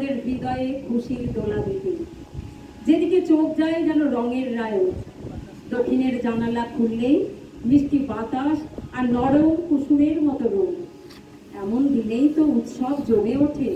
আমাদের হৃদয়ে খুশির দোলা দিতে যেদিকে চোখ যায় যেন রঙের রায় দক্ষিণের জানালা খুললেই মিষ্টি বাতাস আর নরম কুসুমের মতো রোগ এমন দিনেই তো উৎসব জমে ওঠে।